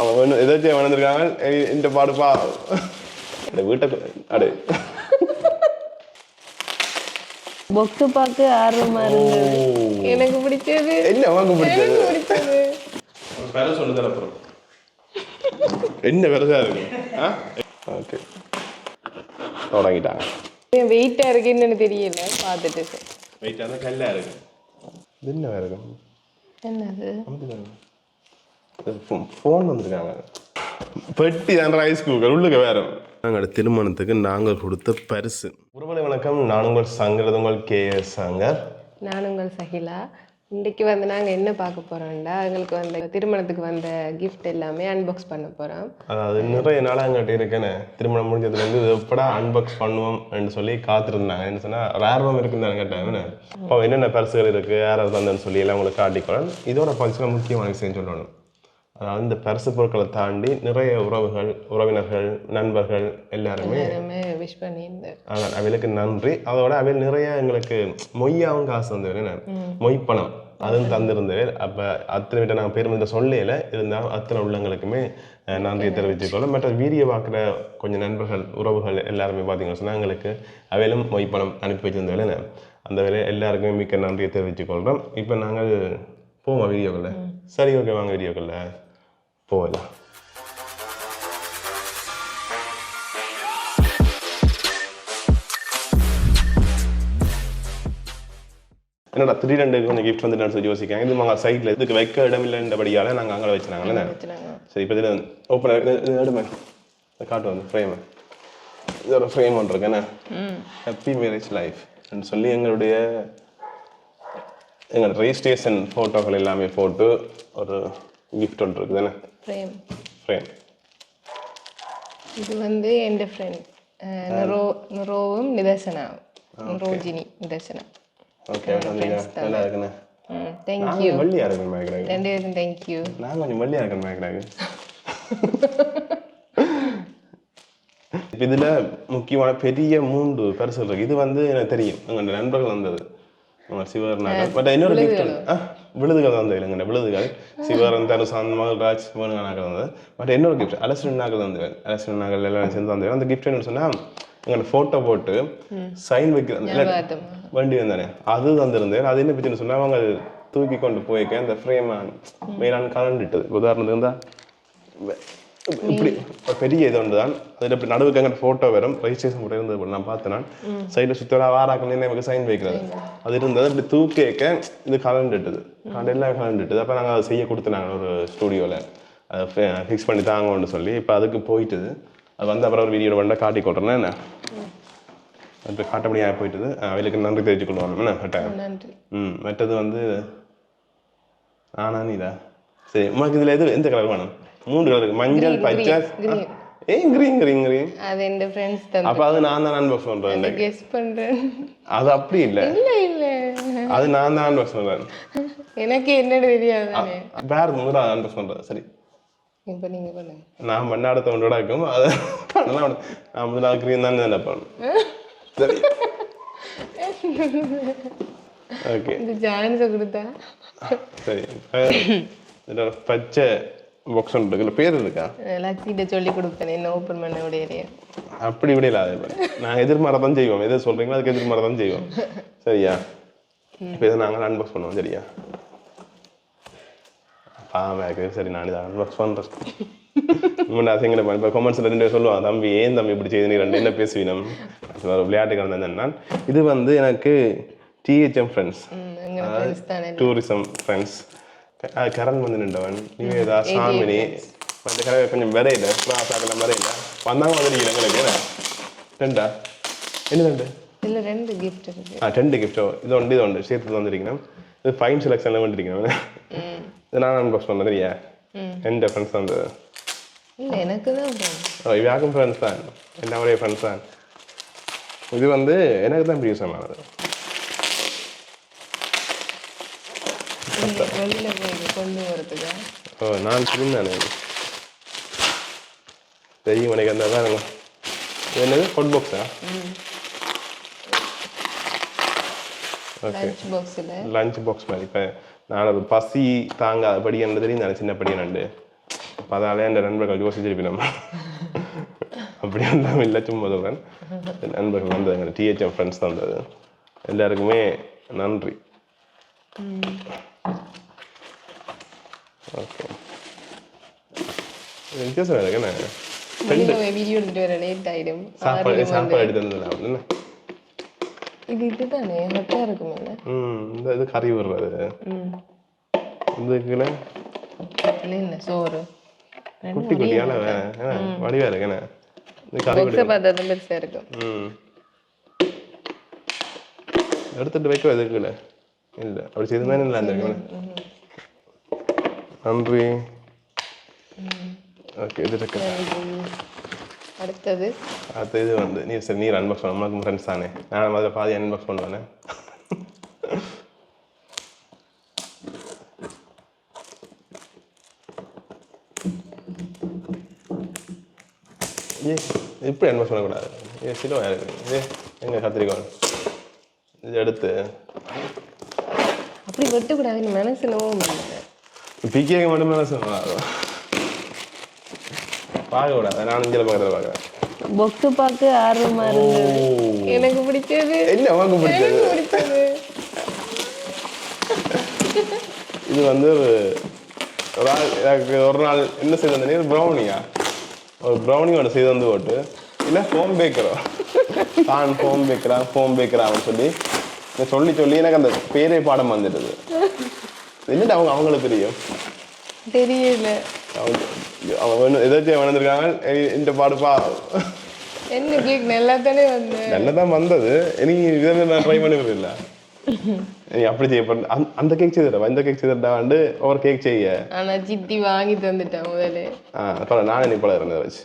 அவன் வேணும் எதாச்சும் வளர்ந்துருக்காங்க இந்த பாடுப்பா அட வீட்டை அடு. பொக்ஸ் பார்க்க ஆர்வமா இருந்தது. எனக்கு பிடிச்சது. என்ன வாங்க பிடிச்சது? வேலை சொல்லு தரப்புறம் என்ன விரதா இருக்கு? ஓகே. தொடங்கிட்டாங்க. வெயிட்டா இருக்கு என்னன்னு தெரியல. பார்த்துட்டு சரி. வெயிட் அந்த கல்லா இருக்கு. என்ன வேற இருக்கு என்னது ஃபோன் வந்திருக்காங்க. பெட்டி தான் ரைஸ் குக்கர் உள்ளுக்கு வேற. நாங்கள் திருமணத்துக்கு நாங்கள் கொடுத்த பரிசு. உறவுகளை வணக்கம் நான் உங்கள் சங்கர் உங்கள் கே எஸ் சங்கர். நான் உங்கள் சகிலா. இன்றைக்கு வந்து நாங்கள் என்ன பார்க்க போறோம்டா? எங்களுக்கு வந்து திருமணத்துக்கு வந்த கிஃப்ட் எல்லாமே அன்பாக்ஸ் பண்ண போறோம். அதாவது நிறைய நாள் அங்கிட்ட இருக்கேன்னு திருமணம் முடிஞ்சதுலேருந்து இது எப்படா அன்பாக்ஸ் பண்ணுவோம் என்று சொல்லி காத்திருந்தாங்க. என்ன சொன்னால் ஒரு ஆர்வம் இருக்குன்னு கேட்டேன் இப்போ என்னென்ன பரிசுகள் இருக்குது யார் தந்தேன்னு சொல்லி எல்லாம் உங்களுக்கு காட்டிக்கொள்ளேன் இதோட பரிசுல முக்கியமான விஷயம் சொல்லணும். அதாவது இந்த பரிசு பொருட்களை தாண்டி நிறைய உறவுகள் உறவினர்கள் நண்பர்கள் எல்லாருமே விஷ் பண்ணியிருந்தேன் அதான் அவளுக்கு நன்றி. அதோட அவள் நிறைய எங்களுக்கு மொய்யாவும் காசு வந்தது என்ன? மொய் பணம் அதுவும் தந்திருந்தது அப்போ அத்தனை விட்ட நான் பெருமித சொல்லல. இருந்தாலும் அத்தனை உள்ளங்களுக்குமே நன்றியை தெரிவித்துக்கொள்ள மற்ற வீடியோ பார்க்குற கொஞ்சம் நண்பர்கள் உறவுகள் எல்லாருமே பார்த்தீங்கன்னு சொன்னால் எங்களுக்கு அவையிலும் மொய் பணம் அனுப்பி வச்சிருந்த வேலை அந்த வேலை எல்லாருக்குமே மிக்க நன்றியை தெரிவித்துக்கொள்கிறோம். இப்போ நாங்கள் போவோம் வீடியோக்குள்ள? சரி ஓகே வாங்க வீடியோக்குள்ள. போகலாம் என்னடா திடீரெண்டு கொஞ்சம் கிஃப்ட் வந்து சொல்லி யோசிக்காங்க இது நாங்கள் சைடில் இதுக்கு வைக்க இடம் இல்லைன்றபடியால நாங்கள் அங்கே வச்சுனாங்கல்ல வச்சுனாங்க சரி இப்போ இதில் ஓப்பன் எடுமே? காட்டு வந்து ஃப்ரேம் இது ஒரு ஃப்ரேம் ஒன்று இருக்கு என்ன? ஹாப்பி மேரேஜ் லைஃப் சொல்லி எங்களுடைய எங்களோட ரெஜிஸ்ட்ரேஷன் ஃபோட்டோக்கள் எல்லாமே போட்டு ஒரு கிஃப்ட் ஒன்று இருக்குது என்ன ஃப்ரேம் ஃப்ரேம் இது வந்து என் ஃப்ரெண்ட் நிரோ நிரோவும் நிதர்சனாவும். ரோஜினி நிதர்சனா. ஓகே நல்லா இருக்குண்ணே. தேங்க்யூ இருக்கேன் மேக்கிறாங்க ரெண்டு பேரும் தேங்க்யூ நான் கொஞ்சம் மேக்கிறாங்க இப்போ இதில் முக்கியமான பெரிய மூன்று பரிசுகள் இருக்கு. இது வந்து எனக்கு தெரியும். எங்கள் நண்பர்கள் வந்தது. சிவகரனாக பட் இன்னொரு கிஃப்ட் விழுதுகள் வந்தது இல்லைங்க விழுதுகள் சிவகரன் தருசாந்த் மகள்ராஜ் வேணுங்கனாக்கள் வந்தது பட் இன்னொரு கிஃப்ட் அலசின் நாக்கள் வந்தவன் அலசின் நாக்கள் எல்லாம் சேர்ந்து வந்தவன் அந்த கிஃப்ட் என்ன சொன்னால் எங்களோட ஃபோட்டோ போட்டு சைன் வைக்கிற வண்டி வந்தானே அது தந்திருந்தேன் அது என்ன பிரச்சனை சொன்னா அவங்க தூக்கி கொண்டு போய்க்க அந்த ஃப்ரேம் மேலான் கலண்டுட்டது உதாரணத்துக்கு வெ- இப்படி பெரிய இது ஒன்று தான் அதில் இப்படி நடுவுக்கு அங்கே ஃபோட்டோ வரும். ரெஜிஸ்ட்ரேஷன் கூட இருந்தது நான் பார்த்தேன் நான். சைடில் சுத்தரா வாராக்கள் நமக்கு சைன் வைக்கிறது. அது இருந்தது. அப்படி தூக்கிக்க இது கலண்டு எல்லாம் கலண்டுட்டுது அப்போ நாங்கள் அதை செய்ய கொடுத்துனாங்க ஒரு ஸ்டூடியோவில் அதை ஃபிக்ஸ் பண்ணி தாங்கன்னு சொல்லி இப்போ அதுக்கு போயிட்டுது. அது வந்து அப்புறம் ஒரு வீடியோ பண்ண காட்டி கொடுறேன் என்ன? அது காட்டப்படியாக போயிட்டுது. அவளுக்கு நன்றி தெரிவித்துக் கொள்வாங்க என்ன? ம் மற்றது வந்து ஆனா நீதா? சரி உனக்கு இதில் எது எந்த கலர் வேணும்? மூன்று கலர் இருக்கு மஞ்சள் பச்சை. ஏன் கிரீன் கிரீன் கிரீன். அது என் ஃப்ரெண்ட்ஸ் தான். அப்போ அது நான் தான் அன்பாக்ஸ் பண்ணுறேன் கெஸ் பண்றேன். அது அப்படி இல்லை. இல்ல இல்ல. அது நான் தான் அன்பாக்ஸ் பண்ணுறேன் எனக்கு என்னன்னு தெரியாது வேறு முதல்ல அன்பாக்ஸ் பண்ணுறேன் சரி. இப்ப நீங்க பண்ணுங்க. நான் பண்ண அடுத்த ஒன்றோட இருக்கும். அது பண்ணலாம். நான் முதலாவது கிரீன் தான் நினைப்பேன் சரி. ஓகே. இந்த சான்ஸை கொடுத்தா? சரி. பச்சை. பாக்ஸ் இருக்குல்ல பேர் இருக்கா? லக்ஸிட்ட சொல்லி கொடுப்பேன் என்ன ஓப்பன் பண்ண உடைய அப்படி இல்லை அது நாங்கள் எதிர்மாற தான் செய்வோம். எது சொல்கிறீங்களோ அதுக்கு எதிர்மாற தான் செய்வோம். சரியா? இப்போ இதை நாங்கள் அன்பாக்ஸ் பண்ணுவோம் சரியா? பாவம் சரி நான் இதை அன்பாக்ஸ் பண்ணுறேன் முன்ன அசிங்கட இப்போ கொமெண்ட்ஸில் ரெண்டு சொல்லுவான் தம்பி ஏன் தம்பி இப்படி செய்து நீ? ரெண்டு என்ன பேசுவீனம்? ஒரு விளையாட்டு கலந்தேன் நான். இது வந்து எனக்கு DHM friends tourism friends Karan வந்து நின்றவன் நிவேதா சாமினி மற்ற கரை கொஞ்சம் விரையில பிராசாக்கெல்லாம் விரையில வந்தாங்க எங்களுக்கு என்ன ரெண்டா என்ன ரெண்டு இல்ல ரெண்டு கிஃப்ட் இருக்கு ஆ ரெண்டு கிஃப்டோ இது ஒன்று இது ஒன்று சேர்த்து வந்திருக்கீங்க இது ஃபைன் செலெக்ஷனில் வந்துருக்கீங்க ம் இது நான் அன்பாக்ஸ் பண்ண தெரியா எந்த ஃப்ரெண்ட்ஸ் வந்து இல்ல எனக்கு தான். ஓ இவாக்கும் ஃப்ரெண்ட்ஸ் தான் எல்லாம் ஒரே ஃப்ரெண்ட்ஸ் தான் இது வந்து எனக்கு தான் பிரியூசமானது வெளியில கொண்டு வரதுக்கா. ஓ நான் சொல்லியிருந்தேன் தெரியும் எனக்கு அந்த தான் என்னது? ஹாட் பாக்ஸா ஓகே லஞ்ச் பாக்ஸ் மாதிரி. இப்போ நான் அது பசி தாங்காதபடி என்ன தெரியும். நான் சின்ன படி நண்டு அப்போ அதாலே என் நண்பர்கள் யோசிச்சிருப்பி நம்ம அப்படி ஒன்றும் இல்லை. சும்மா சொல்கிறேன் நண்பர்கள் வந்தது எங்கள் டிஹெச்எம் ஃப்ரெண்ட்ஸ் வந்தது. எல்லாருக்குமே நன்றி. ஓகே வித்தியாசம் இருக்கு என்ன வெளியில வீடியோ எடுத்துட்டு வர லேட் ஆயிடும் சாப்பாடு சாப்பாடு எடுத்து வந்தது என்ன இது இதுதானே ஹட்டா இருக்கும் என்ன ம் இந்த இது கறி விடுறது ம் இதுக்குள்ள இல்லை இல்லை சோறு குட்டி குட்டியான வேற நன்றி. ஓகே இது இருக்கு. அடுத்தது. அடுத்த இது வந்து நீ சரி நீர் அன்பாக்ஸ் பண்ண. நம்மளுக்கு ஃப்ரெண்ட்ஸ் தானே. நான் முதல்ல பாதி அன்பாக்ஸ் பண்ணுவேன். ஏ இப்படி அன்பாக்ஸ் பண்ணக்கூடாது. ஏ சிலோ இருக்கு ஏ எங்க கத்திரிக்கோள் இது எடுத்து அப்படி வெட்டக்கூடாதுன்னு மனசு நோவும் பிகேக்கு மட்டும் சொன்னாங்க பார்க்க கூடாது நான் இங்கே பக்கத்தில் பார்க்குறேன் பொக்ஸு பார்க்க ஆர்வமா இருந்தது. எனக்கு பிடிச்சது. என்ன உனக்கு பிடிச்சது? பிடிச்சது. இது வந்து ஒரு எனக்கு ஒரு நாள் என்ன செய்து வந்தேன்? ப்ரௌனியா ஒரு ப்ரௌனி ஒன்று செய்து வந்து போட்டு இல்லை ஃபோம் பேக்கரோ தான் ஃபோம் பேக்கரா ஃபோம் பேக்கரான்னு சொல்லி இதை சொல்லி சொல்லி எனக்கு அந்த பேரே பாடம் வந்துடுது. என்னட்டு அவங்க அவங்களுக்கு தெரியும்? தெரியல. அவங்க எதாச்சும் வளர்ந்துருக்காங்க. இந்த பாடுப்பா என்ன கேக் நல்லா தானே வந்தேன் நல்லா தான் வந்தது. எனக்கு இதை நான் ட்ரை பண்ணவே இல்லை நீ அப்படி செய்ய அந்த- அந்த கேக் செய்துடா இந்த கேக் செய்துட்டா வந்து ஒரு கேக் செய்ய. ஆனா சித்தி வாங்கி தந்துட்டேன் முதல்ல. ஆ பரவாயில்ல நானே நீ போல இருந்ததை வச்சு.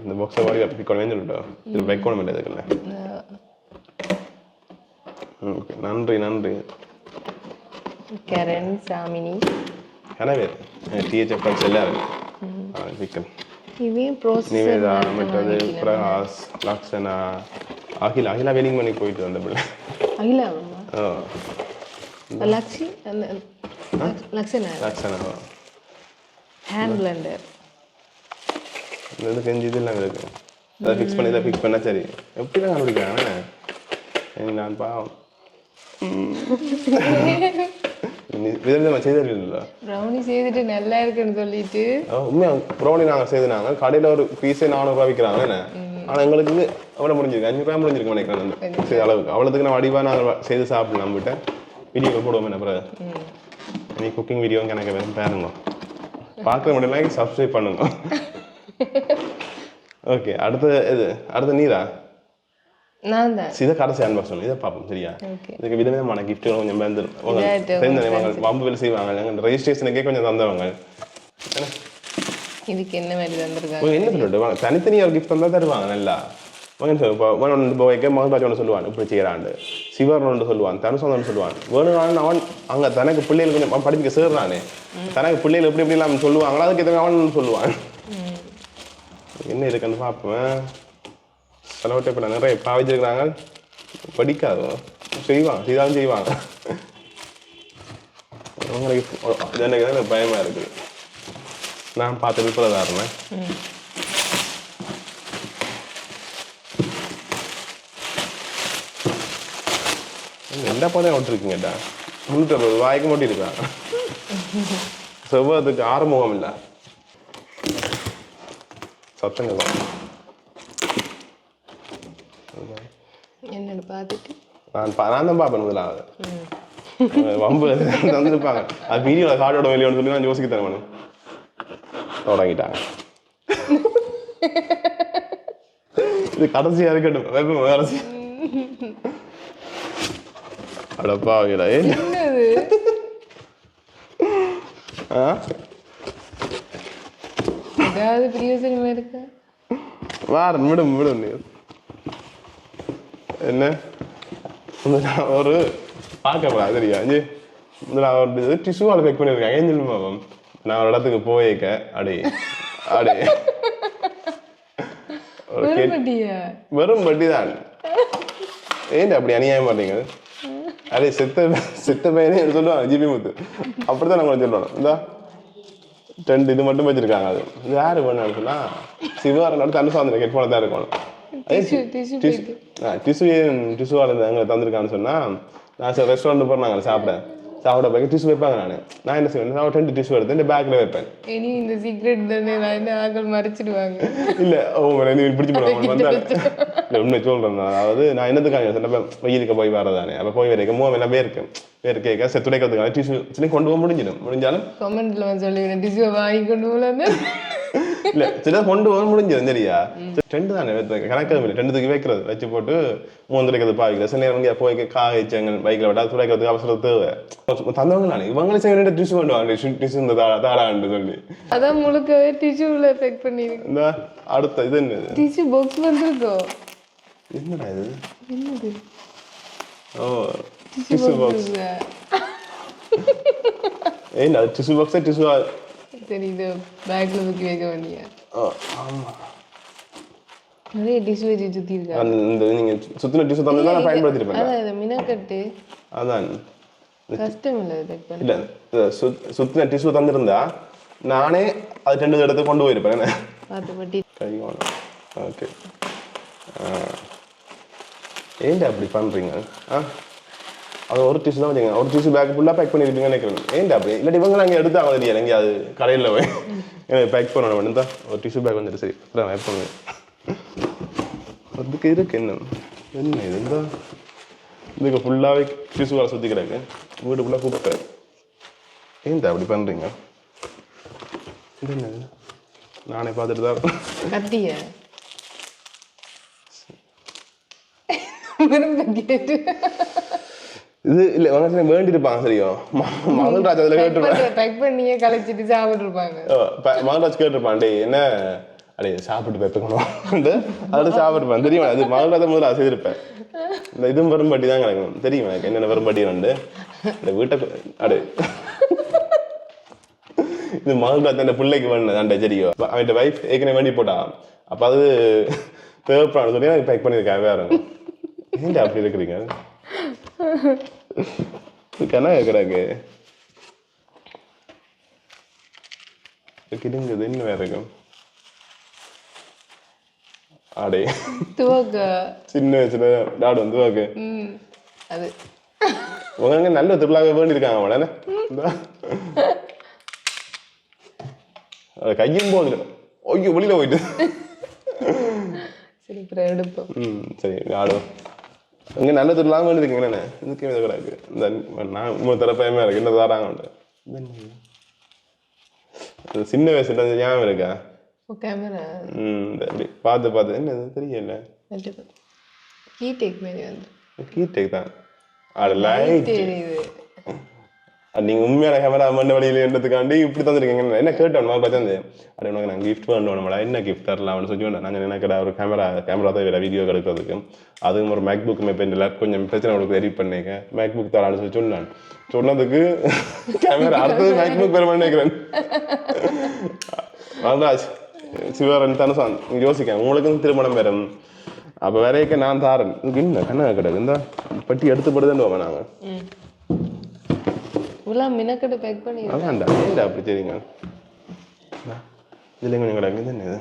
இந்த பாக்ஸை வாடி அப்படி கொண்டு சொல்லிட்டோம் இது வைக்கணும் இல்லை இதுக்குள்ள ஓகே. நன்றி நன்றி. கரண் சாமினி. கனவே. டிஹெச்எஃப் எல்லாரும். விக்கல் இவையும் ப்ரோசஸ் மற்றது பிரகாஷ் லக்ஷனா அகிலா. அகிலா வெலிங் பண்ணி போயிட்டு வந்த பிள்ளை. அகிலாமா ஆ. லக்ஷி லக்ஷனா? லக்ஷனா ஹேண்ட் பிளண்டர் இது கெஞ்சி இதெல்லாம் இருக்கு. அதை ஃபிக்ஸ் பண்ணி இதை ஃபிக்ஸ் பண்ணா சரி. எப்படி தான் கண்டுபிடிக்கிறாங்க நான் பாவம். செய்திருக்கீங்களா? ப்ரௌனி செய்துட்டு நல்லா இருக்குன்னு சொல்லிட்டு. ப்ரௌனி நாங்கள் செய்துனாங்க. கடையில் ஒரு பீஸே நானூறுரூவா விற்கிறாங்க என்ன? ஆனால் எங்களுக்கு முடிஞ்சிருக்கு. அஞ்சு ரூபா முடிஞ்சிருக்கு நினைக்கிறேன் சரி அளவுக்கு. அவ்வளோத்துக்கு நான் வடிவாக நாங்கள் செய்து சாப்பிடலாம். நம்மகிட்ட வீடியோ போடுவோம் என்ன பிறகு நீ குக்கிங் வீடியோ எனக்கு வேணும். பாருங்க. பார்க்குற மட்டும் சப்ஸ்கிரைப் பண்ணுங்க. ஓகே அடுத்து இது அடுத்து நீரா? இதை கடைசி அன்பாக்ஸ் இதை பார்ப்போம் சரியா? இதுக்கு விதவிதமான கிஃப்ட்டுகள் கொஞ்சம் பேருந்து தெரிந்தவங்க வம்பு வேலை செய்வாங்க. எங்கள் ரெஜிஸ்ட்ரேஷனுக்கே கொஞ்சம் தந்தவங்க. என்ன? இதுக்கு என்ன மாதிரி தந்திருக்காங்க? என்ன சொல்லிட்டு தனித்தனியாக கிஃப்ட் தந்தால் தருவாங்க நல்லா. மகன் சொல்லு இப்போ மகன் ஒன்று போய்க்க மகன் பாச்சு ஒன்று சொல்லுவான் இப்படி செய்கிறாண்டு சிவன் ஒன்று சொல்லுவான் தனுசன் ஒன்று சொல்லுவான். வேணும்னாலும் அவன் அங்கே தனக்கு பிள்ளைகள் கொஞ்சம் படிக்க சேர்றானே. தனக்கு பிள்ளைகள் எப்படி எப்படி எல்லாம் சொல்லுவாங்களோ அதுக்கு எதுவும் அவன் சொல்லுவான். என்ன இருக்குன்னு பார்ப்பேன் செலவட்டை இப்போ நிறைய பாவிச்சிருக்கிறாங்க. படிக்காதோ. செய்வாங்க செய்தாலும் செய்வாங்க. அவங்களுக்கு எனக்கு தான் எனக்கு இருக்குது நான் பார்த்து விற்பதா இருந்தேன். எந்த பதம் விட்டுருக்கீங்கடா முன்னூற்றி அறுபது வாய்க்கு மட்டும் இருக்கா? செவ்வாதுக்கு ஆறுமுகம் இல்லை சத்தங்க தான் என்னன்னு பார்த்துட்டு நான் நான் தான் பார்ப்பேன் முதலாவது வம்பு தந்துருப்பாங்க அது வீடியோவில் கார்டோட வெளியோட சொல்லி நான் யோசிக்க தரேன் தொடங்கிட்டாங்க. இது கடைசியா இருக்கட்டும். வெப்பம் கடைசி அடப்பா அவங்களா. என்னது? ஆ? ஏதாவது பிரியோசனமா இருக்கா? வாரன் விடும் விடும் என்ன? நான் ஒரு பார்க்கப்படா சரியா அஞ்சு நான் ஒரு டிஷ்யூவால் பேக் பண்ணியிருக்கேன் ஏஞ்சல் மாமம் நான் ஒரு இடத்துக்கு போயிருக்க அடி அடி வெறும் வட்டி தான் ஏன் அப்படி அநியாயம் மாட்டீங்க அதே செத்த செத்த பையனே சொல்லுவாங்க ஜிபி முத்து அப்படிதான் நாங்கள் சொல்லணும் இந்தா ரெண்டு இது மட்டும் வச்சிருக்காங்க அது யாரு பண்ணு சொன்னா சிவாரனோட தண்ணி சாந்திர ஹெட் போன தான் இருக்கணும் ஏன் டிஷ்யூவாக இருந்து அங்கே தந்திருக்கான்னு சொன்னா நான் சார் ரெஸ்டாரண்ட் போனாங்க சாப்பிட. சாப்பிட போய் டிஷ்யூ வைப்பாங்க நான். நான் என்ன செய்வேன் நான் ரெண்டு டிஷ்யூ எடுத்து இந்த பேக்கில் வைப்பேன். இனி இந்த சீக்ரெட் தானே நான் என்ன ஆக்கள் மறைச்சிடுவாங்க? இல்ல ஓ நீ பிடிச்சி போடுவாங்க வந்தாங்க இல்ல உண்மை சொல்றேன் நான். அதாவது நான் என்னதுக்காக சொன்ன வெயிலுக்கு போய் வரதானே அப்ப போய் வரைக்கும் மூவம் எல்லாம் வேர்க்கு. வேர் கேட்க செத்து துடைக்கிறதுக்காக டிஷ்யூ சில கொண்டு போக முடிஞ்சிடும். முடிஞ்சாலும் கமெண்ட்ல வந்து சொல்லுவேன் டிஷ்யூ வாங்கி கொண்டு போல இல்ல சில கொண்டு போக முடிஞ்சிடும் சரியா ரெண்டு தானே கணக்கு இல்லை ரெண்டு தூக்கி வைக்கிறது வச்சு போட்டு மூணு துடைக்கிறது பாவிக்கிறது சில நேரம் போய் காய் வச்சாங்க பைக்கில் விட்டா துடைக்கிறதுக்கு அவசரம் தேவை. தந்தவங்க நானே இவங்களே செய்ய வேண்டிய டிஷ்யூ கொண்டு வாங்க டிஷ்யூ இந்த தாடா தாடான்னு சொல்லி. அதான் முழுக்கவே டிஷ்யூல பேக் பண்ணிருக்கு. இந்த அடுத்த இது என்னது? டிஷ்யூ பாக்ஸ் வந்திருக்கோ? என்னடா இது? என்னது? ஓ டிஷ்யூ பாக்ஸ் ஏன் அது டிஷ்யூ பாக்ஸே டிஷ்யூ சரி இது பேக்ல தூக்கி வைக்க வேண்டிய. ஆமா. நிறைய டிஷ்யூ வச்சு சுத்தி இருக்கா அந்த இந்த நீங்க சுத்தின டிஷ்யூ தந்தா நான் பயன்படுத்திருப்பேன் அதான் இதை மினக்கட்டு. அதான். கஷ்டம் இல்லை இல்ல இந்த சுத்- சுத்தின டிஷ்யூ தந்திருந்தா நானே அது ரெண்டு இடத்து கொண்டு போயிருப்பேன். பட்டி கை ஓகே ஏன்டா அப்படி பண்றீங்க? ஆ. அது ஒரு டிஷ்யூ தான் வச்சுங்க ஒரு டிஷ்யூ பேக் ஃபுல்லாக பேக் பண்ணிருப்பீங்கன்னு நினைக்கிறேன். ஏன்டா அப்படி? இல்லாட்டி இவங்க எடுத்தாங்க தெரியல எங்கேயாவது கடையில் போய்? எனக்கு பேக் பண்ணணும்? வேணும் தான் ஒரு டிஷ்யூ பேக் வந்துட்டு சரி. அதான் பேக் பண்ணுவேன். அதுக்கு இருக்கு என்ன? என்ன இது? இந்த. இதுக்கு ஃபுல்லாகவே டிஷ்யூ வேலை சுற்றி கிடக்கு. வீடு ஃபுல்லாக கூப்பிட்டு. ஏன்டா அப்படி பண்ணுறீங்க இது என்ன நானே பார்த்துட்டு தான் கத்திய? விரும்ப கேட்டு இது இல்ல உனக்கு வேண்டியிருப்பாங்க சரியோ ம- மகன்ராஜ் அதுல கேட்டிருப்பான் பேக் பண்ணியே கலைச்சிட்டு சாப்பிட்டு இருப்பாங்க மகன்ராஜ் கேட்டிருப்பான் டேய் என்ன? அடே சாப்பிட்டு பெற்றுக்கணும் அதோட சாப்பிட்டுருப்பேன். தெரியுமா? அது மகன்ராஜ் முதல்ல அதை செய்திருப்பேன் இந்த இதுவும் வரும்பட்டி தான் கிடக்கும். தெரியுமா? எனக்கு என்னென்ன வரும்பட்டி உண்டு? இந்த வீட்டை அடே. இது மகன்ராஜ் அந்த பிள்ளைக்கு வேணும் அண்டே சரியோ. அவன் வைஃப் ஏற்கனவே வேண்டி போட்டா. அப்ப அது தேவைப்படான்னு சொல்லி நான் பேக் பண்ணியிருக்கேன் வேற ஏன்டா அப்படி இருக்கிறீங்க? கண்ணா கிடக்கு கிடுங்குது இன்னும் வேற இருக்கும் ஆடே துவக்க சின்ன வயசுல டாடு வந்து ம் அது உங்க நல்ல திருவிழாவே வேண்டியிருக்காங்க என்ன. அது கையும் போகுது ஐயோ வெளியில போயிட்டு சரி அப்புறம் எடுப்போம் ம் சரி ஆடும் இங்க நல்ல திருவிழா வேண்டியிருக்கீங்க என்ன இதுக்கு இது கிடக்கு. இந்த நான் மூணு தரப்பயமே இருக்கு என்ன தாராங்க சின்ன வயசுல இருந்து ஞாபகம் இருக்கா? கேமரா ம் அப்படி பார்த்து பார்த்து. என்ன தெரியல. கீ டேக் மாதிரி வந்து. கீட்டேக் தான். அது லைட் தெரியுது. நீங்க உண்மையான கேமரா மண்ண வழியில என்றதுக்காண்டி இப்படி தந்துருக்கீங்க. என்ன கேட்டோம் மாதிரி பார்த்து அப்படி உனக்கு நான் கிஃப்ட் வேணும்டா என்ன கிஃப்ட் தரலாம்னு சொல்லி நாங்கள் என்ன கடை ஒரு கேமரா கேமரா தான் வேற வீடியோ எடுக்கிறதுக்கு. அதுவும் ஒரு மேக் புக் இப்போ இந்த கொஞ்சம் பிரச்சனை உங்களுக்கு ரெடி பண்ணிக்க. மேக் புக் தரான்னு சொல்லி சொன்னான். சொன்னதுக்கு கேமரா அடுத்தது மேக் புக் பெற நினைக்கிறேன். வரராஜ் சிவரன் தனுசான் நீங்க யோசிக்க உங்களுக்கும் திருமணம் பெறும் அப்போ வரைக்க நான் தாரன். என்ன கண்ணா கிடக்கு? இந்த பட்டி எடுத்து போடுதான் நாங்க ம். இவ்வளோ மினக்கட்டு பேக் பண்ணி அதான்டா ஏன்டா அப்படி சரிங்க இதில் கொஞ்சம் கிடக்கு. இது என்ன இது?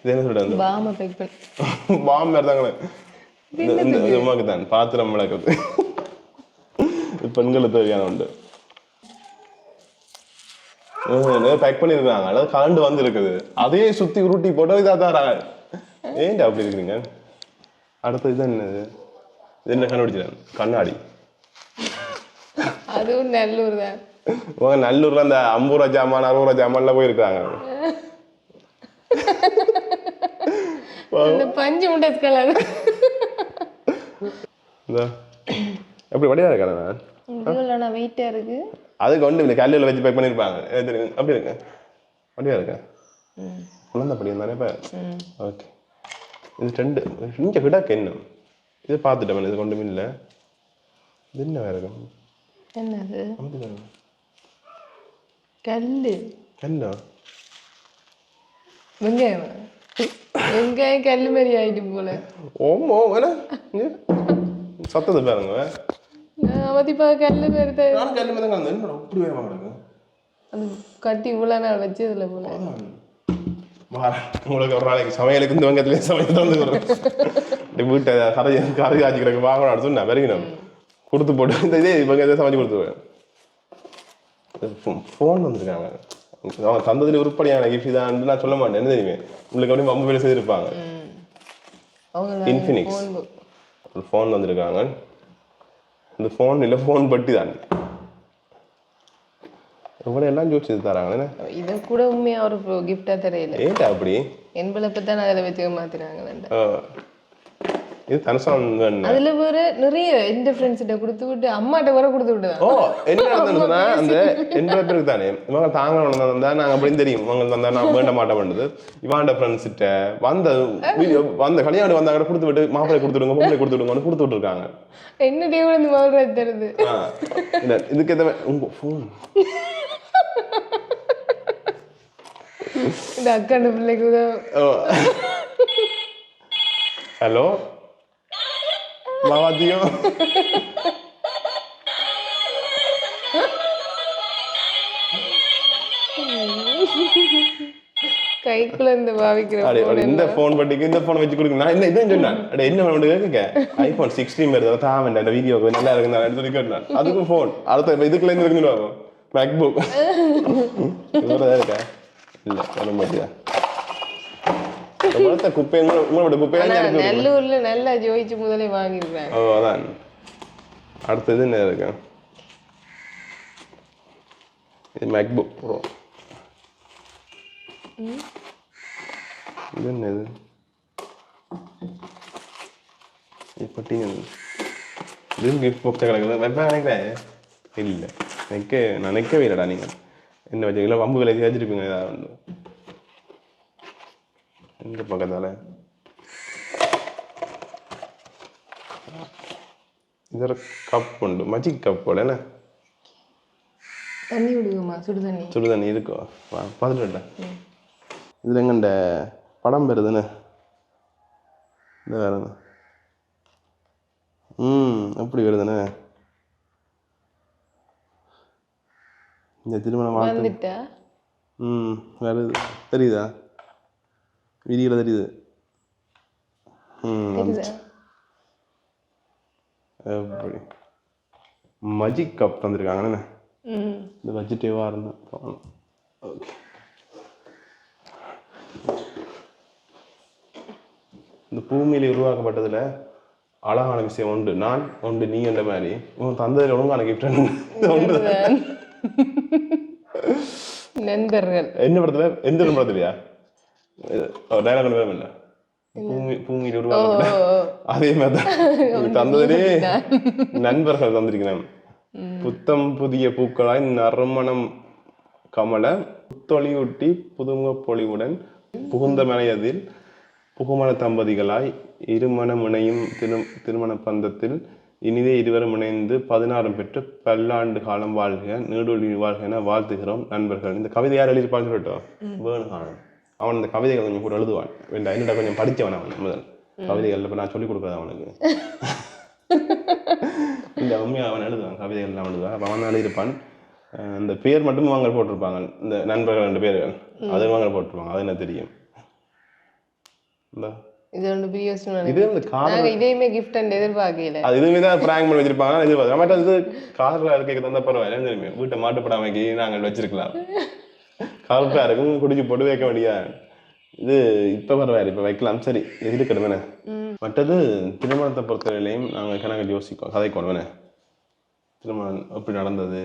இது என்ன சொல்றது பாம பேக் பண்ணி. பாம்பு மாதிரி தாங்களே. இந்த உமாக்கு தான் பாத்திரம் விளக்குறது பெண்களுக்கு தேவையான உண்டு. பேக் பண்ணிருக்காங்க அதாவது கரண்ட் வந்து இருக்குது அதையே சுத்தி உருட்டி போட்டு இதா தராங்க ஏன்டா அப்படி இருக்கிறீங்க? அடுத்து இது என்னது? இது என்ன கண்டுபிடிச்சிட்டேன்? கண்ணாடி. அதுவும் நல்லூர் தான். இவங்க நல்லூர்ல அந்த ஐம்பது ரூபா ஜாமான் அறுபது ரூபா ஜாமான்ல போயிருக்காங்க. பஞ்சு முண்டஸ் கலர் எப்படி வடிவா இருக்கானே நான் வெயிட்டாக இருக்கு. அதுக்கு வந்து இந்த கல்லில் வச்சு பேக் பண்ணியிருப்பாங்க. அப்படி இருக்கு? வடிவா இருக்கா? குழந்தை படி தானே இப்போ ஓகே. இது ரெண்டு இங்கே கிடக்கு என்ன இது பார்த்துட்டேன் இது கொண்டு இல்லை இது என்ன வேற இருக்கும் என்னது. கல்லு. என்ன வெங்காயம்? வெங்காயம் கல்லு மாதிரி ஆயிட்டு போல. ஓமோ. சத்தத்தை பாருங்க மதிப்பா கல்லு கல்லு மேலே கலந்து என்ன இப்படி வேற கிடக்கு? அது கட்டி இவ்வளோ நாள் வச்சதுல போல. உங்களுக்கு ஒரு நாளைக்கு சமையலுக்கு இந்த வங்கத்திலே சமையல் தந்து வீட்டை கரை கரை காய்ச்சி கிடக்கு வாங்கணும் சொன்னேன் பெருகினோம் கொடுத்து போட்டு இந்த இதே இவங்க இதை சமைச்சு கொடுத்துருவேன் ஃபோன் வந்திருக்காங்க. அவன் தந்ததுல உருப்படியான கிஃப்ட் தான் நான் சொல்ல மாட்டேன். என்ன தெரியுமே? உங்களுக்கு அப்படியே ரொம்ப பேர் செய்திருப்பாங்க. இன்ஃபினிக்ஸ் ஒரு ஃபோன் வந்திருக்காங்க. இந்த ஃபோன் இல்லை ஃபோன் பட்டி தான். இவ்வளோ எல்லாம் ஜோதிச்சு தராங்க இதை கூட உண்மையா ஒரு கிஃப்டா தெரியல. ஏன்டா அப்படி? என்பளப்ப தான் அதில் வச்சுக்க மாத்தினாங்க ஆ. இது வேணும் அதுல வேற நிறைய எந்த ஃப்ரெண்ட்ஸ்கிட்ட கொடுத்து விட்டு அம்மாட்ட வர கொடுத்து விட்டுதான் ஓ என்ன நடந்ததுன்னு அந்த எண்பது பேருக்கு தானே. இவங்க தாங்க வந்தா நாங்க அப்படின்னு தெரியும். இவங்க தந்தா நான் வேண்ட மாட்டேன் பண்ணுது இவாண்ட ஃப்ரெண்ட்ஸ் கிட்ட வந்த வந்த கல்யாணம் வந்தாங்க கொடுத்து விட்டு மாப்பிள்ளை கொடுத்து விடுங்க பொம்பளை கொடுத்து விடுங்கன்னு கொடுத்து விட்டுருக்காங்க. என்ன டே இந்த மகள் தருது இதுக்கு எதாவது உங்க ஃபோன் இந்த அக்காண்ட பிள்ளைக்கு தான் ஹலோ மாவாத்தியோ கைக்குள்ள இந்த பாவிக்கிற அடே, அடே, இந்த ஃபோன் பட்டிக்கு இந்த ஃபோன் வச்சு கொடுங்க. நான் என்ன இதான் சொன்னேன் அடே என்ன வேணும் கேட்க? ஐபோன் சிக்ஸ்டீன் வருது தான் வேண்டாம் இந்த வீடியோக்கு நல்லா இருக்கு நான் சொல்லி கேட்டேன் அதுக்கும் ஃபோன் அடுத்த இதுக்குள்ள இருந்து இருக்குன்னு மேக்புக் இருக்கா இல்ல வர மாட்டியா வளர்த்த குப்பை உங்களோட உங்களோட குப்பையா ஆனா இருக்கு நல்லூர்ல நல்லா ஜோதிச்சு முதலே வாங்கிருக்காங்க ஓ அதான். அடுத்தது என்ன இருக்கு? இது மேக்புக் ப்ரோ இது என்ன இது? இப்பட்டிங்க இது கிஃப்ட் பாக்ஸ் கிடக்குது? வெப்ப நினைக்கிறேன். இல்லை. இல்லைடா நீங்கள் என்ன வச்சுக்கல? வம்பு விலை வச்சிருப்பீங்க ஏதாவது வீட்டு பக்கத்தால். இதோட கப் உண்டு. மஜிக் கப் போல என்ன? தண்ணி விடுவோமா? சுடு தண்ணி சுடு தண்ணி இருக்கும் பார்த்துட்டு இதில் எங்கண்ட படம் பெறுதுன்னு இந்த வேறு ம் அப்படி வருதுண்ணே இந்த திருமணம் வாழ்த்து. ம் வருது. தெரியுதா? வீடியோவில் தெரியுது. அப்படி மஜிக் கப் தந்திருக்காங்கண்ணே ம். இந்த வெஜிடேவாக இருந்தேன் ஓகே இந்த பூமியில உருவாக்கப்பட்டதுல அழகான விஷயம் உண்டு. நான் உண்டு நீ என்ற மாதிரி. உன் தந்ததில் ஒழுங்கான கிஃப்ட் உண்டு. நண்பர்கள். என்ன படத்துல? எந்த படத்துலையா? டைலாக் ஒன்று வேணும் இல்லை பூமி பூமியில் உருவாக்கப்பட்ட அதே மாதிரி தான் நீ தந்ததிலே நண்பர்கள் தந்திருக்கிறேன் புத்தம் புதிய பூக்களாய் நறுமணம் கமல புத்தொளியூட்டி புதுமுக பொலிவுடன் புகுந்த மனையதில் புகுமண தம்பதிகளாய் இருமணம் இணையும் திரு திருமண பந்தத்தில் இனிதே இருவரும் இணைந்து பதினாறும் பெற்று பல்லாண்டு காலம் வாழ்க நீடொழி வாழ்க என வாழ்த்துகிறோம் நண்பர்கள் இந்த கவிதை யார் எழுதியிருப்பான்னு சொல்லட்டும் வேணுகானன் அவன் இந்த கவிதைகள் கொஞ்சம் கூட எழுதுவான். வேண்டாம் என்னடா கொஞ்சம் படித்தவன் அவன் முதல். கவிதைகள் இப்போ நான் சொல்லிக் கொடுக்குறது அவனுக்கு? இந்த உண்மையாக அவன் எழுதுவான் கவிதைகள் எல்லாம் எழுதுவான். அப்போ அவன் எழுதியிருப்பான் அஹ் இந்த பேர் மட்டும் இவங்க போட்டிருப்பாங்க. இந்த நண்பர்கள் ரெண்டு பேர்கள் அது இவங்க போட்டிருப்பாங்க. அது என்ன தெரியும்? இது ஒன்று பெரிய யோசனை இது இந்த காதல். இதையுமே கிஃப்ட் அண்ட் எதிர்பார்க்கல. அது இதுவுமே தான் ப்ராங்க் பண்ணி வச்சிருப்பாங்க. இது மற்ற இது காரில் இருக்க தந்த பரவாயில்ல வீட்டை மாட்டுப்படாமைக்கு நாங்கள் வச்சிருக்கலாம். கருப்பாக இருக்கும் குடிச்சு போட்டு வைக்க வேண்டியா இது இப்போ பரவாயில்ல இப்போ வைக்கலாம். சரி இருக்கட்டும் வேணே மற்றது திருமணத்தை பொறுத்தவரையிலையும் நாங்கள் கணக்கு யோசிக்கோம். கதைக்கோணும் வேணே திருமணம் எப்படி நடந்தது?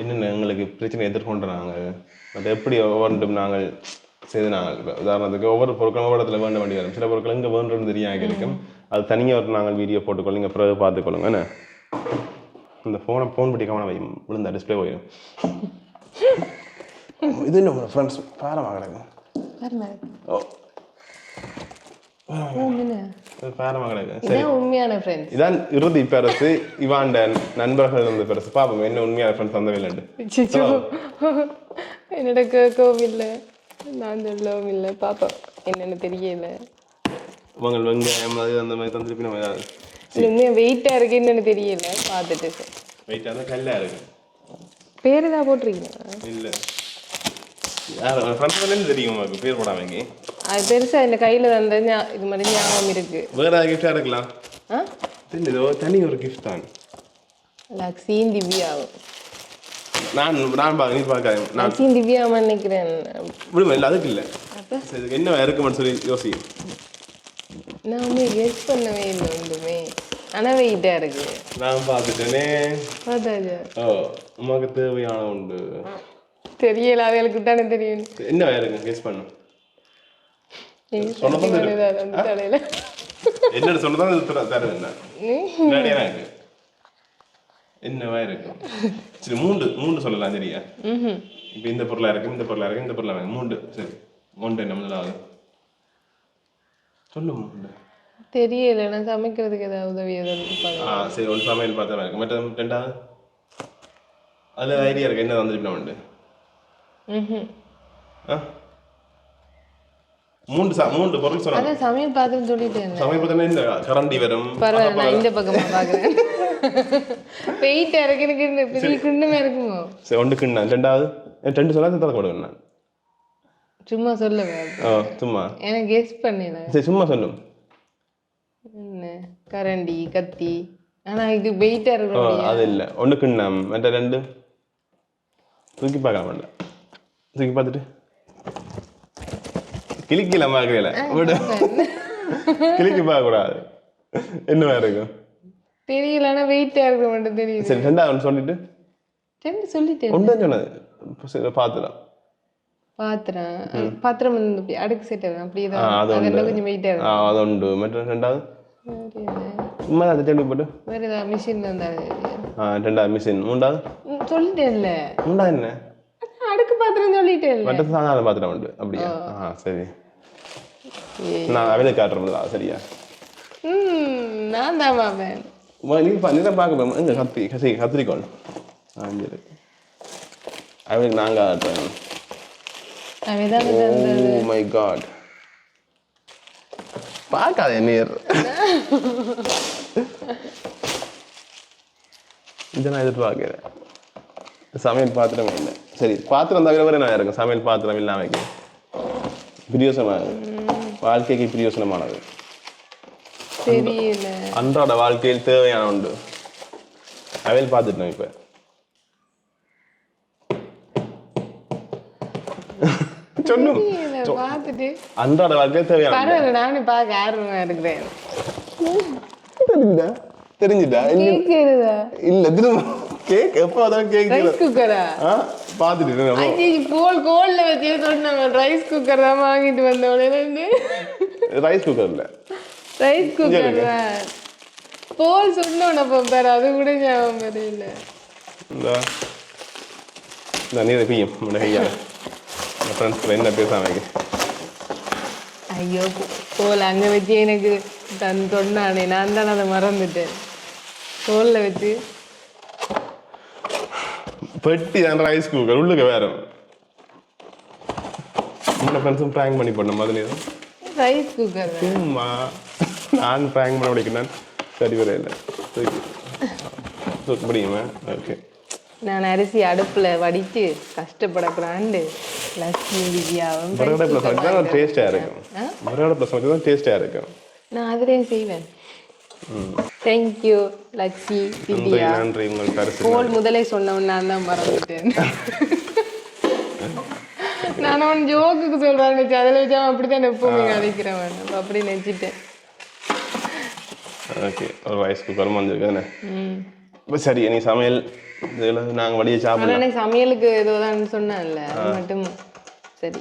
என்னென்ன எங்களுக்கு பிரச்சனை எதிர்கொண்டு நாங்கள் மற்ற எப்படி ஒவ்வொன்றும் நாங்கள் செய்து நாங்கள் இப்போ உதாரணத்துக்கு ஒவ்வொரு பொருட்களும் ஒவ்வொரு இடத்துல வேண்ட வேண்டி வரும். சில பொருட்கள் இங்கே வேண்டும்னு தெரியாம இருக்கும். அது தனியாக ஒரு நாங்கள் வீடியோ போட்டுக்கொள்ளுங்க பிறகு பார்த்துக்கொள்ளுங்க என்ன? இந்த ஃபோனை ஃபோன் பட்டி கவனம் வையும் விழுந்தா டிஸ்பிளே போயிடும். இது என்ன ஃப்ரெண்ட்ஸ் பேரமாக கிடக்கும் உண்மையான ஃப்ரெண்ட்ஸ் இதான் இறுதி பெருசு இவாண்ட நண்பர்கள் இருந்த பெருசு பாப்போம் என்ன உண்மையான ஃப்ரெண்ட்ஸ் அந்த விளையாண்டு என்னோட கேட்கவும் இல்லை. நான் சொல்லவும் இல்லை. பாப்போம் என்னன்னு தெரியல. உங்கள் வெங்காயம் அது அந்த மாதிரி தந்திருப்பின ஏதாவது இன்னுமே வெயிட்டா இருக்கு என்னன்னு தெரியல. பார்த்துட்டு சரி. வெயிட் அந்த கல்லாக இருக்கு. பேர் ஏதாவது போட்டிருக்கீங்களா? இல்லை. யார் ஃப்ரெண்ட்ஸ்லேருந்து தெரியும் உங்களுக்கு பேர் போடாமங்க அது பெருசா இந்த கையில தந்த ஞா- இது மாதிரி ஞாபகம் இருக்கு. வேற கிஃப்டாக இருக்கலாம்? ஆ? தெரிஞ்சதோ தனி ஒரு கிஃப்ட் தான். திவ்யாவும் நான் நான் நீ பார்க்காத நான் லக்ஸியும் திவ்யாவும் நினைக்கிறேன் விடுமா இல்லை அதுக்கு இல்லை. இதுக்கு என்ன இருக்குமென்னு சொல்லி யோசி. நான் வந்து கெஸ் பண்ணவே இல்லை ஒன்றுமே. ஆனா வெயிட்டா இருக்கு. நான் பார்த்துட்டேனே. பார்த்தாச்சா? ஓ உமக்கு தேவையான உண்டு. தெரியல அவைகளுக்கு தானே தெரியும். என்ன இருக்கு கெஸ் பண்ணு நீங்க சொன்னதும் சத்தியமா தெரியும். இதாக அந்த தலையில. என்னோட சொன்னதான் இது தர- என்ன? என்னவா இருக்கும் சரி மூன்று மூன்று சொல்லலாம் சரியா. இப்போ இந்த பொருளா இருக்கு இந்த பொருளா இருக்கு இந்த பொருளா இருக்கு மூன்று சரி. மூன்று என்ன முதலாவது? சொல்லு மூன்று. தெரியல நான் சமைக்கிறதுக்கு ஏதாவது உதவி ஏதாவது ஆ சரி ஒன்று சமையல் பார்த்தா இருக்கு. மற்ற ரெண்டாவது? அதில் ஐடியா இருக்கு. என்ன வந்துட்டு உண்டு? மூன்று மூன்று பொருள் சொன்னாங்க. அதான் சமையல் பார்த்துன்னு சொல்லிட்டேன் பார்த்தா இந்த கரண்டி வரும். பரவாயில்ல நான் இந்த பக்கமா இருக்கு எனக்கு இந்த பெரிய கிண்ணமே இருக்குமோ சரி ஒன்று கிண்ணா ரெண்டாவது? ரெண்டு சொன்னா தலை கொடுங்க நான் சும்மா சொல்லுங்க ஆ சும்மா. எனக்கு கெஸ் பண்ணல சரி சும்மா சொல்லும் என்ன? கரண்டி கத்தி. ஆனா இது வெயிட்டா ஓ இருக்கணும் அது இல்லை. ஒன்று கிண்ணம். மற்ற ரெண்டு? தூக்கி பார்க்கலாம் வேண்டாம். தூக்கி பார்த்துட்டு. கிளிக்கல பார்க்கல விடு. கிளிக்கி பார்க்கக்கூடாது. என்னவா இருக்கும்? தெரியல ஆனா வெயிட்டா இருக்க மட்டும் தெரியுது. சரி ரெண்டாவது சொல்லிட்டு. ரெண்டு சொல்லிட்டேன் ஒன்று சொன்னது. பாத்திரம் பாத்திரம் இப்படி அடுக்கு செட் அப்படியே தான். கொஞ்சம் வெயிட்டா ஆ அது உண்டு. மற்ற ரெண்டாவது? இருக்கும்? சும்மா அதை தேடி போட்டு. வேற ஏதாவது மிஷின் இருந்தாலும் ஆ ரெண்டாவது மிஷின் மூன்றாவது? ம், சொல்லிட்டேன்ல. மூன்றாவது என்ன? அதான் அடுக்கு பாத்திரம் சொல்லிட்டேன்ல. மற்ற சாதாரண பாத்திரம் உண்டு. அப்படியா? ஆ. சரி. நான் அவளை காட்டுறோம்ல சரியா? ம் நான் தான் வா, நீ பா நீ தான் பார்க்க எங்க கத்தி சரி கத்திரிக்கோள். ஆ சரி. அவளுக்கு அவன் தான் ஓ மை காட் பார்க்காதே நீர் இதை நான் எதிர்பார்க்கிறேன் சமையல் பாத்திரம் இல்லை சரி பாத்திரம் தவிர வேற நான் இருக்கும்? சமையல் பாத்திரம் இல்லாமல் பிரியோசனமானது வாழ்க்கைக்கு பிரியோசனமானது. அன்றாட வாழ்க்கையில் தேவையான உண்டு. அவையில் பார்த்துட்டோம் இப்போ. அன்றாட வாழ்க்கையில் தேவையான நானும் பார்க்க ஆர்வமா இருக்கிறேன். கேக்குறதா இல்ல திரும்ப கேக் எப்போ அதான் கேக் ரைஸ் குக்கரா பார்த்துட்டு ஐயோ கோல் கோல்ல வச்சு சொன்னாங்க ரைஸ் குக்கர் தான் வாங்கிட்டு வந்தோடனே ரைஸ் குக்கர்ல ரைஸ் குக்கர் போல் அப்ப பேர் அது கூட ஞாபகம் தெரியல இந்த. நீரை பியும் உங்களோட கையா ஃப்ரெண்ட்ஸ் என்ன பேசாம ஐயோ கோல் அங்க வச்சு எனக்கு தன் சொன்னானே நான் தான் அதை மறந்துட்டேன். கோல்ல வச்சு பெட்டி தான் ரைஸ் குக்கர் உள்ளுக்க வேற. உங்களோட ஃப்ரெண்ட்ஸும் ப்ராங்க் பண்ணி போன மாதிரி ரைஸ் குக்கர் சும்மா. நான் ப்ராங்க் பண்ண முடிக்கிறேன் சரி வர இல்லை. முடியுமா? ஓகே நான் அரிசி அடுப்புல வடிச்சு கஷ்டப்படக்கூடாண்டு லட்சுமி வித்யாவும் cooker வச்சு தான் டேஸ்ட்டாக இருக்கும். ப்ளஸ் வச்சு தான் டேஸ்ட்டாக இருக்கும். நான் அதுலேயும் செய்வேன். தேங்க்யூ லக்ஷி நன்றி வித்யா நன்றி உங்கள் கருத்து கோல் முதலே சொன்னவன் நான் தான் மறந்துட்டேன். நான் அவன் ஜோக்குக்கு சொல்றான்னு நினைச்சேன் அதில் வச்சு அவன் அப்படித்தான் எப்பவுமே கதைக்கிறவன் அப்ப அப்படி நினைச்சிட்டேன். ஓகே ஒரு ரைஸ் குக்கர் வந்திருக்கு தானே? ம். இப்போ சரி நீ சமையல் இதில் நாங்கள் வடியை சாப்பிடலாம். சமையலுக்கு ஏதோதான் சொன்னேன்ல அது மட்டும். சரி.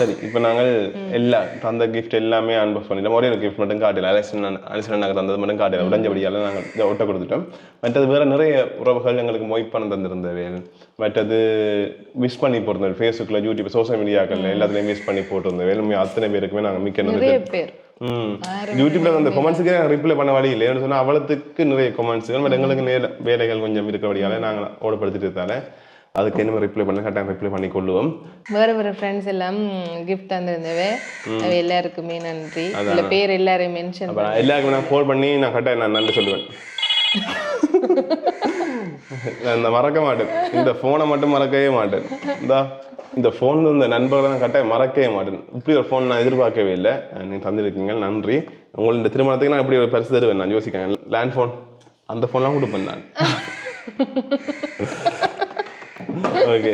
சரி இப்போ நாங்கள் எல்லா தந்த கிஃப்ட் எல்லாமே அன்பாக்ஸ் பண்ணிட்டோம். ஒரே ஒரு கிஃப்ட் மட்டும் காட்டல அலெக்சன் அலெக்சன் நாங்கள் தந்தது மட்டும் காட்டல உடஞ்சபடியால் நாங்கள் இதை ஒட்ட கொடுத்துட்டோம். மற்றது வேற நிறைய உறவுகள் எங்களுக்கு மொய் பணம் தந்திருந்தவை. மற்றது விஷ் பண்ணி போட்டிருந்தோம் ஃபேஸ்புக்கில் யூடியூப் சோஷியல் மீடியாக்களில் எல்லாத்துலேயும் விஷ் பண்ணி போட்டிருந்தோம் உண்மையா அத்தனை பேருக்குமே நாங்கள் மிக்க யூடியூப்ல அந்த கொமெண்ட்ஸுக்கே ரிப்ளை பண்ண வழி இல்லை. ஏன்னு சொன்னா அவளத்துக்கு நிறைய கொமெண்ட்ஸுகள் பட் எங்களுக்கு நேர வேலைகள் கொஞ்சம் இருக்கிறபடியால நாங்கள் ஓடப்படுத்திட்டு இருந்தால அதுக்கு என்ன ரிப்ளை பண்ண கட்டாயம் ரிப்ளை பண்ணி கொள்ளுவோம். வேறு வேறு ஃப்ரெண்ட்ஸ் எல்லாம் கிஃப்ட் தந்திருந்தவ எல்லாருக்குமே நன்றி. இல்ல பேர் எல்லாரையும் மென்ஷன் எல்லாருக்குமே நான் ஃபோன் பண்ணி நான் கட்டாயம் நான் நன்றி சொல்லுவேன். நான் மறக்க மாட்டேன். இந்த ஃபோனை மட்டும் மறக்கவே மாட்டேன். இந்தா இந்த ஃபோன் இந்த நண்பர்களை நான் கட்டாயம் மறக்கவே மாட்டேன். இப்படி ஒரு ஃபோன் நான் எதிர்பார்க்கவே இல்லை. நீங்கள் தந்திருக்கீங்க நன்றி. உங்களோட திருமணத்துக்கு நான் இப்படி ஒரு பரிசு தருவேன் நான் யோசிக்கிறேன். லேண்ட் ஃபோன் அந்த ஃபோன்லாம் கொடுப்பேன் நான். ஓகே.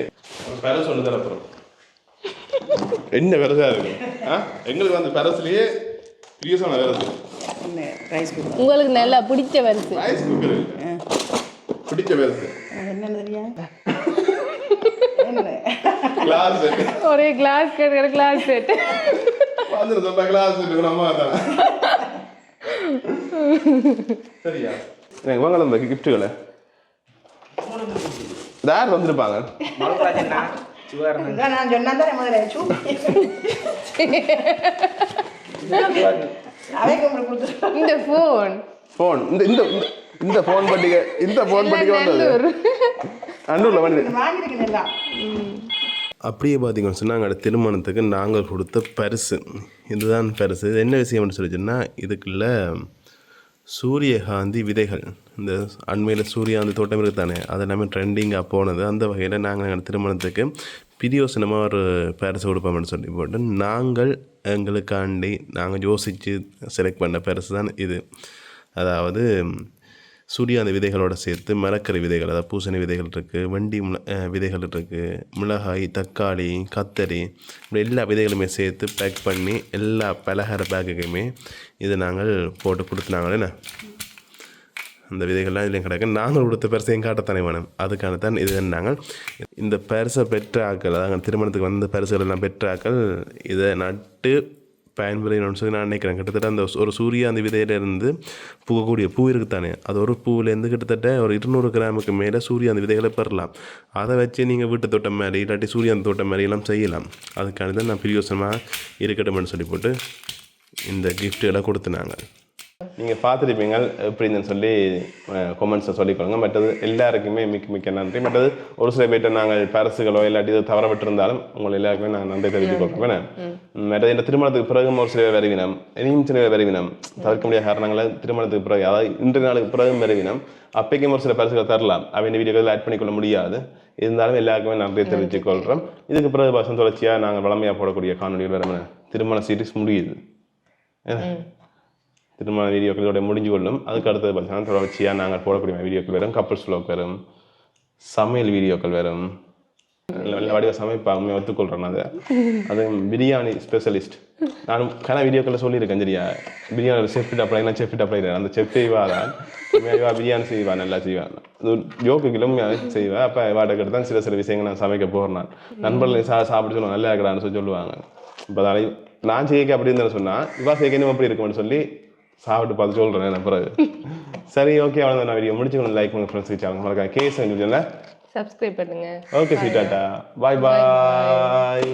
பரிசு ஒன்று தரப்போகிறோம் என்ன பெருசா இருக்கு ஆ? எங்களுக்கு வந்து பரசுலயே பிரியசான வேலை ரைஸ் குக்கர் உங்களுக்கு நல்லா பிடிச்ச வரிசை ரைஸ் குக்கர் பிடிச்ச தெரியும்? என்ன? கிளாஸ் ஒரே கிளாஸ் கிடைக்கிற கிளாஸ் செட் வந்து சொன்ன கிளாஸ் நம்ம தான் சரியா? எனக்கு வாங்கல இந்த கிஃப்ட்டுகளை யார் வந்திருப்பாங்க? நான் சொன்னா தானே முதல்ல இந்த ஃபோன் ஃபோன் இந்த இந்த இந்த- ஃபோன் பட்டிகை இந்த ஃபோன் பட்டிகை வந்தது. அன்னூரில் வந்து வாங்கியிருக்கேன் அப்படியே பார்த்தீங்கன்னு சொன்னால் எங்களோட திருமணத்துக்கு நாங்கள் கொடுத்த பரிசு. இதுதான் பரிசு. என்ன விஷயம்னு சொல்லி சொன்னால் இதுக்குள்ள சூரியகாந்தி விதைகள். இந்த அண்மையில் சூரியகாந்தி தோட்டம் இருக்குதானே? அது எல்லாமே ட்ரெண்டிங்காக போனது. அந்த வகையில் நாங்கள் எங்கள் திருமணத்துக்கு பிரியோசனமாக ஒரு பரிசு கொடுப்போம்னு சொல்லி போட்டு நாங்கள் எங்களுக்காண்டி நாங்கள் யோசித்து செலக்ட் பண்ண பேரஸ் தான் இது. அதாவது சூரியாந்த விதைகளோடு சேர்த்து மரக்கறி விதைகள் அதாவது பூசணி விதைகள் இருக்குது வண்டி விதைகள் இருக்குது மிளகாய் தக்காளி கத்தரி இப்படி எல்லா விதைகளுமே சேர்த்து பேக் பண்ணி எல்லா பலகார பேக்குக்குமே இதை நாங்கள் போட்டு கொடுத்துனாங்களே என்ன அந்த விதைகள்லாம் இதுலேயும் கிடக்கு. நாங்கள் கொடுத்த பரிசையும் காட்டத்தானே வேணும். அதுக்கான தான் இது நாங்கள். இந்த பரிசை பெற்ற ஆக்கள் அதாவது திருமணத்துக்கு வந்த பரிசுகள் எல்லாம் பெற்ற ஆக்கள் இதை நட்டு பயன்பெறணும்னு சொல்லி நான் நினைக்கிறேன். கிட்டத்தட்ட அந்த ஒரு சூரிய அந்த விதையிலேருந்து பூக்கக்கூடிய பூ இருக்குத்தானே அது ஒரு பூவிலேருந்து கிட்டத்தட்ட ஒரு இருநூறு கிராமுக்கு மேலே சூரிய அந்த விதைகளை பெறலாம். அதை வச்சு நீங்கள் வீட்டு தோட்டம் மாதிரி இல்லாட்டி சூரியன் தோட்டம் மாதிரி எல்லாம் செய்யலாம். அதுக்கான தான் நான் பிரியோசனமாக இருக்கட்டும்னு சொல்லி போட்டு இந்த கிஃப்ட்டுகளை கொடுத்துனாங்க நீங்கள் பார்த்துருப்பீங்க எப்படின்னு சொல்லி கொமெண்ட்ஸை சொல்லிக்கொள்ளுங்க. மற்றது எல்லாருக்குமே மிக்க மிக்க நன்றி. மற்றது ஒரு சில பேர்ட்ட நாங்கள் பரிசுகளோ இல்லாட்டி இது தவற விட்டிருந்தாலும் உங்களை எல்லாருக்குமே நாங்கள் நன்றி தெரிவித்துக் கொள்கிறோம் என்ன? மற்றது இந்த திருமணத்துக்கு பிறகும் ஒரு சில பேர் வருவினம். இனியும் சில பேர் வருவினம். தவிர்க்க முடியாத காரணங்களை திருமணத்துக்கு பிறகு அதாவது இன்றைய நாளுக்கு பிறகும் வருவினம். அப்பைக்கும் ஒரு சில பரிசுகள் தரலாம். அவை இந்த வீடியோவில் ஆட் பண்ணிக்கொள்ள முடியாது. இருந்தாலும் எல்லாருக்குமே நன்றி தெரிவித்துக் கொள்கிறோம். இதுக்கு பிறகு பசங்க தொடர்ச்சியாக நாங்கள் வளமையாக போடக்கூடிய காணொலிகள் வேறு திருமண சீரிஸ் முடியுது. திருமண வீடியோக்கள் முடிஞ்சு கொள்ளும் அதுக்கு அடுத்தது பார்த்தீங்கன்னா தொடர்ச்சியாக நாங்கள் போடக்கூடிய வீடியோக்கள் வரும் கப்பல்ஸ் vlog வரும் சமையல் வீடியோக்கள் வரும் நல்ல நல்ல வடிவ சமைப்பா ஒத்துக்கொள்கிறேன் அதை. அது பிரியாணி ஸ்பெஷலிஸ்ட் நான் கன வீடியோக்களில் சொல்லியிருக்கேன் சரியா? பிரியாணி செஃப் அப்ளை நான் செஃப் அப்ளை அந்த செஃப் செய்வா தான் பிரியாணி செய்வா நல்லா செய்வான் அது ஜோக்குகளும் செய்வேன் அப்போ வாடகை தான் சில சில விஷயங்கள் நான் சமைக்க போகிறேன் நான். நண்பர்கள் சா சாப்பிட்டு சொல்லுவாங்க நல்லா இருக்கிறான்னு சொல்லி சொல்லுவாங்க. இப்போ நான் செய்ய அப்படி இருந்தேன்னு சொன்னால் இவா செய்ய அப்படி இருக்கும்னு சொல்லி சாப்பிட்டு பார்த்து சொல்கிறேன் நான் பிறகு. சரி ஓகே அவ்வளோ நான் வீடியோ முடிச்சுக்கணும். லைக் பண்ணுங்க ஃப்ரெண்ட்ஸ் சேனல் மறக்காம கேஸ் சப்ஸ்கிரைப் பண்ணுங்க. ஓகே சீட்டாட்டா பாய் பாய்